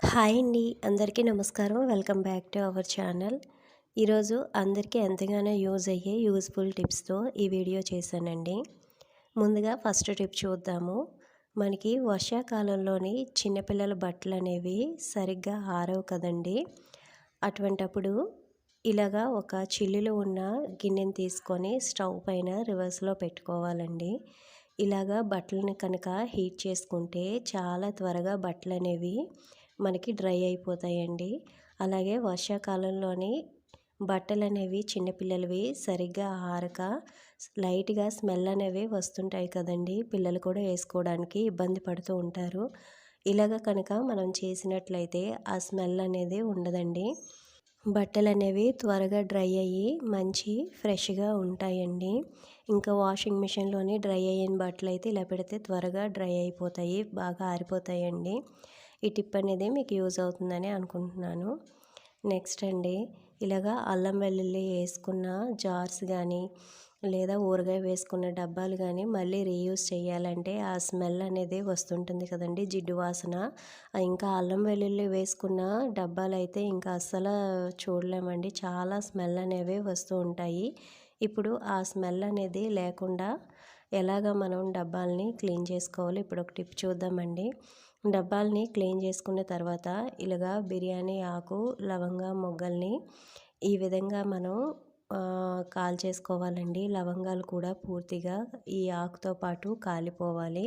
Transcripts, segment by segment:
Hi అండి. అందరికీ నమస్కారం. Welcome back to our channel. ఈరోజు అందరికీ ఎంతగానో యూజ్ అయ్యే యూజ్ఫుల్ టిప్స్తో ఈ వీడియో చేశానండి. ముందుగా ఫస్ట్ టిప్ చూద్దాము. మనకి వర్షాకాలంలోని చిన్నపిల్లల బట్టలు అనేవి సరిగ్గా ఆరవు కదండి. అటువంటప్పుడు ఇలాగా ఒక చిల్లులో ఉన్న గిన్నెని తీసుకొని స్టవ్ పైన రివర్స్లో పెట్టుకోవాలండి. ఇలాగా బట్టలను కనుక హీట్ చేసుకుంటే చాలా త్వరగా బట్టలు అనేవి మనకి డ్రై అయిపోతాయండి. అలాగే వర్షాకాలంలోని బట్టలు అనేవి చిన్నపిల్లలవి సరిగ్గా ఆరక లైట్గా స్మెల్ అనేవి వస్తుంటాయి కదండి. పిల్లలు కూడా వేసుకోవడానికి ఇబ్బంది పడుతూ ఉంటారు. ఇలాగ కనుక మనం చేసినట్లయితే ఆ స్మెల్ అనేది ఉండదండి. బట్టలు అనేవి త్వరగా డ్రై అయ్యి మంచి ఫ్రెష్గా ఉంటాయండి. ఇంకా వాషింగ్ మిషన్లోని డ్రై అయిన బట్టలు అయితే ఇలా పెడితే త్వరగా డ్రై అయిపోతాయి బాగా ఆరిపోతాయండి. ఈ టిప్ అనేది మీకు యూజ్ అవుతుందని అనుకుంటున్నాను. నెక్స్ట్ అండి ఇలాగా అల్లం వెల్లుల్లి వేసుకున్న జార్స్ కానీ లేదా ఊరగాయ వేసుకున్న డబ్బాలు కానీ మళ్ళీ రీయూజ్ చేయాలంటే ఆ స్మెల్ అనేది వస్తుంటుంది కదండి జిడ్డు వాసన. ఇంకా అల్లం వెల్లుల్లి వేసుకున్న డబ్బాలు అయితే ఇంకా అస్సలు చూడలేమండి చాలా స్మెల్ అనేవి వస్తూ ఉంటాయి. ఇప్పుడు ఆ స్మెల్ అనేది లేకుండా ఎలాగ మనం డబ్బాల్ని క్లీన్ చేసుకోవాలి? ఇప్పుడు ఒక టిప్ చూద్దామండి. డబ్బాల్ని క్లీన్ చేసుకున్న తర్వాత ఇలాగా బిర్యానీ ఆకు లవంగా మొగ్గల్ని ఈ విధంగా మనం కాల్ చేసుకోవాలండి లవంగాలు కూడా పూర్తిగా ఈ ఆకుతో పాటు కాలిపోవాలి.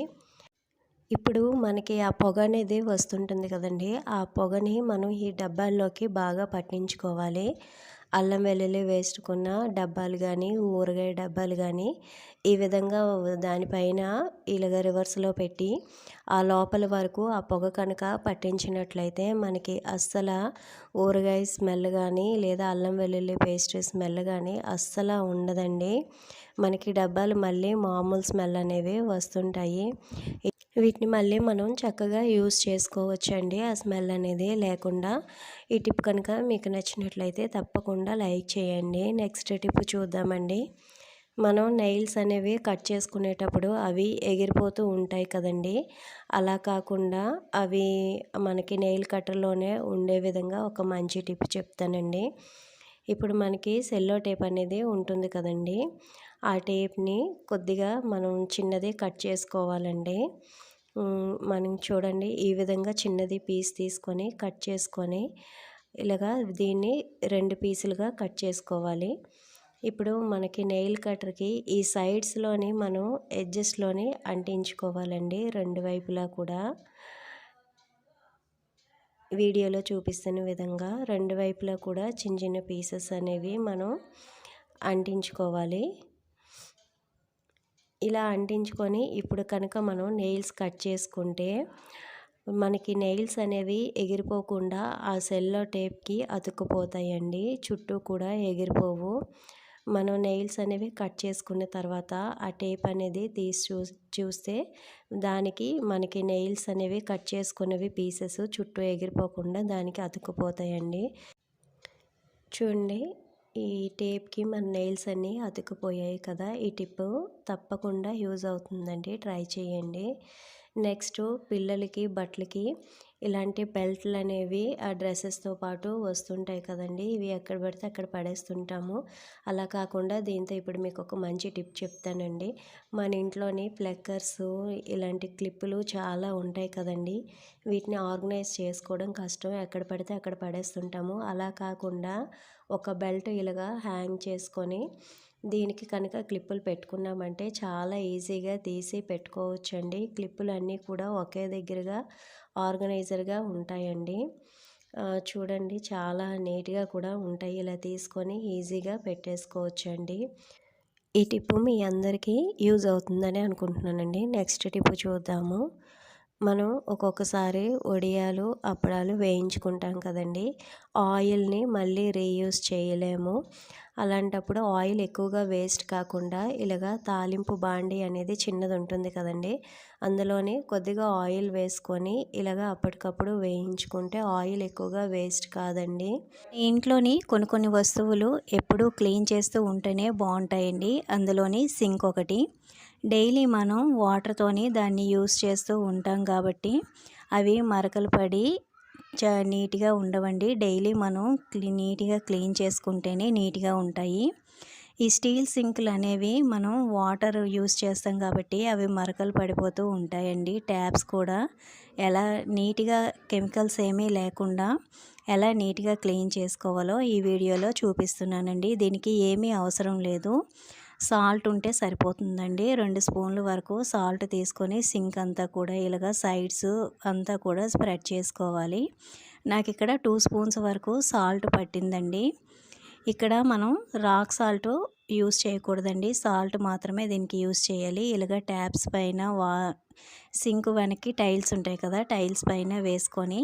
ఇప్పుడు మనకి ఆ పొగ అనేది వస్తుంటుంది కదండి. ఆ పొగని మనం ఈ డబ్బాల్లోకి బాగా పట్టించుకోవాలి. అల్లం వెల్లుల్లి వేసుకున్న డబ్బాలు కానీ ఊరగాయ డబ్బాలు కానీ ఈ విధంగా దానిపైన ఇలాగ రివర్స్లో పెట్టి ఆ లోపల వరకు ఆ పొగ కనుక పట్టించినట్లయితే మనకి అస్సలు ఊరగాయ స్మెల్ కానీ లేదా అల్లం వెల్లుల్లి పేస్ట్ స్మెల్ కానీ అస్సలు ఉండదండి. మనకి డబ్బాలు మళ్ళీ మామూలు స్మెల్ అనేవి వస్తుంటాయి. వీటిని మళ్ళీ మనం చక్కగా యూస్ చేసుకోవచ్చు అండి ఆ స్మెల్ అనేది లేకుండా. ఈ టిప్ కనుక మీకు నచ్చినట్లయితే తప్పకుండా లైక్ చేయండి. నెక్స్ట్ టిప్ చూద్దామండి. మనం నెయిల్స్ అనేవి కట్ చేసుకునేటప్పుడు అవి ఎగిరిపోతూ ఉంటాయి కదండి. అలా కాకుండా అవి మనకి నెయిల్ కట్టర్లోనే ఉండే విధంగా ఒక మంచి టిప్ చెప్తానండి. ఇప్పుడు మనకి సెల్లో టేప్ అనేది ఉంటుంది కదండి. ఆ టేప్ని కొద్దిగా మనం చిన్నది కట్ చేసుకోవాలండి. మనం చూడండి ఈ విధంగా చిన్నది పీస్ తీసుకొని కట్ చేసుకొని ఇలాగా దీన్ని రెండు పీసులుగా కట్ చేసుకోవాలి. ఇప్పుడు మనకి నెయిల్ కట్టర్కి ఈ సైడ్స్లోని మనం ఎడ్జెస్లోని అంటించుకోవాలండి రెండు వైపులా కూడా. వీడియోలో చూపిస్తున్న విధంగా రెండు వైపులా కూడా చిన్న చిన్న పీసెస్ అనేవి మనం అంటించుకోవాలి. ఇలా అంటించుకొని ఇప్పుడు కనుక మనం నెయిల్స్ కట్ చేసుకుంటే మనకి నెయిల్స్ అనేవి ఎగిరిపోకుండా ఆ సెల్లో టేప్కి అతుక్కుపోతాయండి. చుట్టూ కూడా ఎగిరిపోవు. మనం నెయిల్స్ అనేవి కట్ చేసుకున్న తర్వాత ఆ టేప్ అనేది తీసి చూ చూస్తే దానికి మనకి నెయిల్స్ అనేవి కట్ చేసుకున్నవి పీసెస్ చుట్టూ ఎగిరిపోకుండా దానికి అతుక్కుపోతాయండి. చూడండి. ఈ టేప్కి మన నెయిల్స్ అన్నీ అతుక్కుపోయాయి కదా ఈ టిప్ తప్పకుండా యూజ్ అవుతుందండి. ట్రై చేయండి. నెక్స్ట్ పిల్లలకి బట్టలకి ఇలాంటి బెల్ట్లు అనేవి ఆ డ్రెస్సెస్తో పాటు వస్తుంటాయి కదండి. ఇవి ఎక్కడ పడితే అక్కడ పడేస్తుంటాము. అలా కాకుండా దీంతో ఇప్పుడు మీకు ఒక మంచి టిప్ చెప్తానండి. మన ఇంట్లోని ప్లెక్కర్స్ ఇలాంటి క్లిప్పులు చాలా ఉంటాయి కదండి. వీటిని ఆర్గనైజ్ చేసుకోవడం కష్టం. ఎక్కడ పడితే అక్కడ పడేస్తుంటాము. అలా కాకుండా ఒక బెల్ట్ ఇలాగా హ్యాంగ్ చేసుకొని దీనికి కనుక క్లిప్పులు పెట్టుకున్నామంటే చాలా ఈజీగా తీసి పెట్టుకోవచ్చండి. క్లిప్పులు అన్నీ కూడా ఒకే దగ్గరగా ఆర్గనైజర్గా ఉంటాయండి. చూడండి చాలా నీట్గా కూడా ఉంటాయి. ఇలా తీసుకొని ఈజీగా పెట్టేసుకోవచ్చండి. ఈ టిప్పు మీ అందరికీ యూజ్ అవుతుందని అనుకుంటున్నానండి. నెక్స్ట్ టిప్పు చూద్దాము. మనం ఒక్కొక్కసారి వడియాలు అప్పడాలు వేయించుకుంటాం కదండి. ఆయిల్ని మళ్ళీ రీయూస్ చేయలేము. అలాంటప్పుడు ఆయిల్ ఎక్కువగా వేస్ట్ కాకుండా ఇలాగా తాలింపు బాండి అనేది చిన్నది ఉంటుంది కదండి. అందులోని కొద్దిగా ఆయిల్ వేసుకొని ఇలాగా అప్పటికప్పుడు వేయించుకుంటే ఆయిల్ ఎక్కువగా వేస్ట్ కాదండి. ఇంట్లోని కొన్ని కొన్ని వస్తువులు ఎప్పుడూ క్లీన్ చేస్తూ ఉంటేనే బాగుంటాయండి. అందులోని సింక్ ఒకటి డైలీ మనం వాటర్తోని దాన్ని యూస్ చేస్తూ ఉంటాం కాబట్టి అవి మరకలు పడి చా నీట్గా ఉండవండి. డైలీ మనం క్లీ నీట్గా క్లీన్ చేసుకుంటేనే నీట్గా ఉంటాయి. ఈ స్టీల్ సింకులు అనేవి మనం వాటర్ యూస్ చేస్తాం కాబట్టి అవి మరకలు పడిపోతూ ఉంటాయండి. ట్యాప్స్ కూడా ఎలా నీట్గా కెమికల్స్ ఏమీ లేకుండా ఎలా నీట్గా క్లీన్ చేసుకోవాలో ఈ వీడియోలో చూపిస్తున్నానండి. దీనికి ఏమీ అవసరం లేదు. సాల్ట్ ఉంటే సరిపోతుందండి. రెండు స్పూన్ల వరకు సాల్ట్ తీసుకొని సింక్ అంతా కూడా ఇలాగ సైడ్స్ అంతా కూడా స్ప్రెడ్ చేసుకోవాలి. నాకు ఇక్కడ టూ స్పూన్స్ వరకు సాల్ట్ పట్టిందండి. ఇక్కడ మనం రాక్ సాల్ట్ యూస్ చేయకూడదండి. సాల్ట్ మాత్రమే దీనికి యూస్ చేయాలి. ఇలాగ ట్యాప్స్ పైన వా సింక్ వెనక్కి టైల్స్ ఉంటాయి కదా టైల్స్ పైన వేసుకొని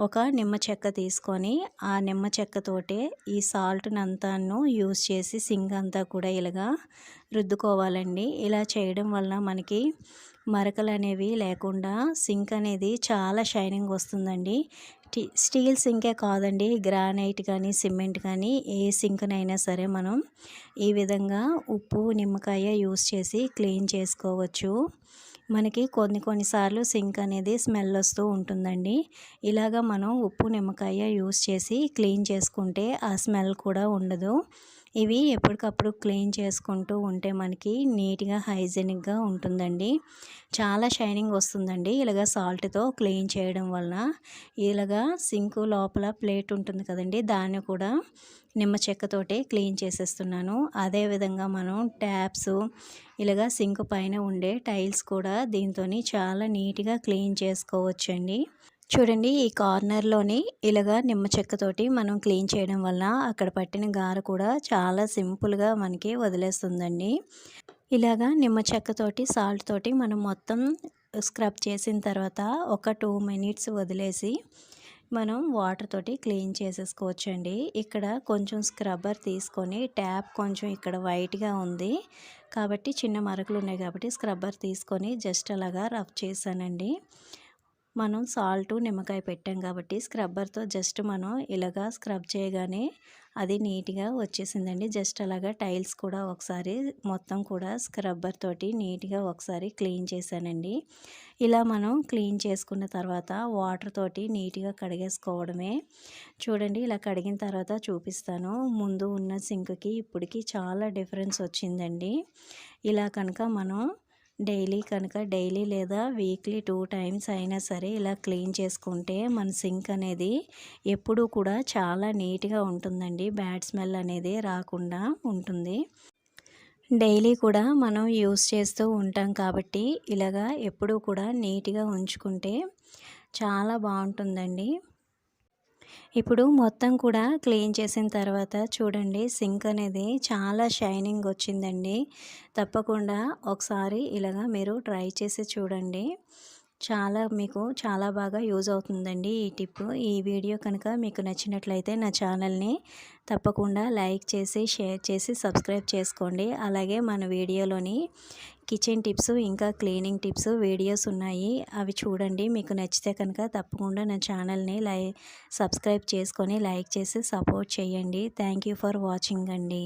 ఒక నిమ్మ చెక్క తీసుకొని ఆ నిమ్మ చెక్కతోటే ఈ సాల్ట్ని అంతాను యూస్ చేసి సింక్ అంతా కూడా ఇలాగా రుద్దుకోవాలండి. ఇలా చేయడం వలన మనకి మరకలు అనేవి లేకుండా సింక్ అనేది చాలా షైనింగ్ వస్తుందండి. స్టీల్ సింకే కాదండి. గ్రానైట్ కానీ సిమెంట్ కానీ ఏ సింక్నైనా సరే మనం ఈ విధంగా ఉప్పు నిమ్మకాయ యూస్ చేసి క్లీన్ చేసుకోవచ్చు. మనకి కొన్ని కొన్నిసార్లు సింక్ అనేది స్మెల్ వస్తూ ఉంటుందండి. ఇలాగ మనం ఉప్పు నిమ్మకాయ యూస్ చేసి క్లీన్ చేసుకుంటే ఆ స్మెల్ కూడా ఉండదు. ఇవి ఎప్పటికప్పుడు క్లీన్ చేసుకుంటూ ఉంటే మనకి నీట్గా హైజెనిక్గా ఉంటుందండి. చాలా షైనింగ్ వస్తుందండి. ఇలాగ సాల్ట్తో క్లీన్ చేయడం వలన ఇలాగ సింక్ లోపల ప్లేట్ ఉంటుంది కదండి దాన్ని కూడా నిమ్మ చెక్కతోటే క్లీన్ చేసేస్తున్నాను. అదేవిధంగా మనం ట్యాప్స్ ఇలాగా సింక్ పైన ఉండే టైల్స్ కూడా దీంతో చాలా నీట్గా క్లీన్ చేసుకోవచ్చండి. చూడండి ఈ కార్నర్లోని ఇలాగా నిమ్మ చెక్కతోటి మనం క్లీన్ చేయడం వల్ల అక్కడ పట్టిన గార కూడా చాలా సింపుల్గా మనకి వదిలేస్తుందండి. ఇలాగా నిమ్మ చెక్కతోటి సాల్ట్ తోటి మనం మొత్తం స్క్రబ్ చేసిన తర్వాత ఒక టూ మినిట్స్ వదిలేసి మనం వాటర్ తోటి క్లీన్ చేసేసుకోవచ్చండి. ఇక్కడ కొంచెం స్క్రబ్బర్ తీసుకొని ట్యాప్ కొంచెం ఇక్కడ వైట్గా ఉంది. కాబట్టి చిన్న మరకలు ఉన్నాయి కాబట్టి స్క్రబ్బర్ తీసుకొని జస్ట్ అలాగా రఫ్ చేశానండి. మనం సాల్ట్ నిమ్మకాయ పెట్టాం కాబట్టి స్క్రబ్బర్తో జస్ట్ మనం ఇలాగా స్క్రబ్ చేయగానే అది నీట్గా వచ్చేసిందండి. జస్ట్ అలాగా టైల్స్ కూడా ఒకసారి మొత్తం కూడా స్క్రబ్బర్ తోటి నీట్గా ఒకసారి క్లీన్ చేశానండి. ఇలా మనం క్లీన్ చేసుకున్న తర్వాత వాటర్ తోటి నీట్గా కడిగేసుకోవడమే. చూడండి ఇలా కడిగిన తర్వాత చూపిస్తాను. ముందు ఉన్న సింక్కి ఇప్పటికి చాలా డిఫరెన్స్ వచ్చిందండి. ఇలా కనుక మనం డైలీ కనుక డైలీ లేదా వీక్లీ టూ టైమ్స్ అయినా సరే ఇలా క్లీన్ చేసుకుంటే మన సింక్ అనేది ఎప్పుడూ కూడా చాలా నీట్గా ఉంటుందండి. బ్యాడ్ స్మెల్ అనేది రాకుండా ఉంటుంది. డైలీ కూడా మనం యూస్ చేస్తూ ఉంటాం కాబట్టి ఇలాగా ఎప్పుడూ కూడా నీట్గా ఉంచుకుంటే చాలా బాగుంటుందండి. ఇప్పుడు మొత్తం కూడా క్లీన్ చేసిన తర్వాత చూడండి సింక్ అనేది చాలా షైనింగ్ వచ్చిందండి. తప్పకుండా ఒకసారి ఇలాగా మీరు ట్రై చేసి చూడండి. చాలా మీకు చాలా బాగా యూజ్ అవుతుందండి ఈ టిప్ ఈ వీడియో కనుక మీకు నచ్చినట్లయితే నా ఛానల్ని తప్పకుండా లైక్ చేసి షేర్ చేసి సబ్స్క్రైబ్ చేసుకోండి. అలాగే మన వీడియోలోని కిచెన్ టిప్స్ ఇంకా క్లీనింగ్ టిప్స్ వీడియోస్ ఉన్నాయి. అవి చూడండి. మీకు నచ్చితే కనుక తప్పకుండా నా ఛానల్ని లై సబ్స్క్రైబ్ చేసుకొని లైక్ చేసి సపోర్ట్ చేయండి. థ్యాంక్ ఫర్ వాచింగ్ అండి.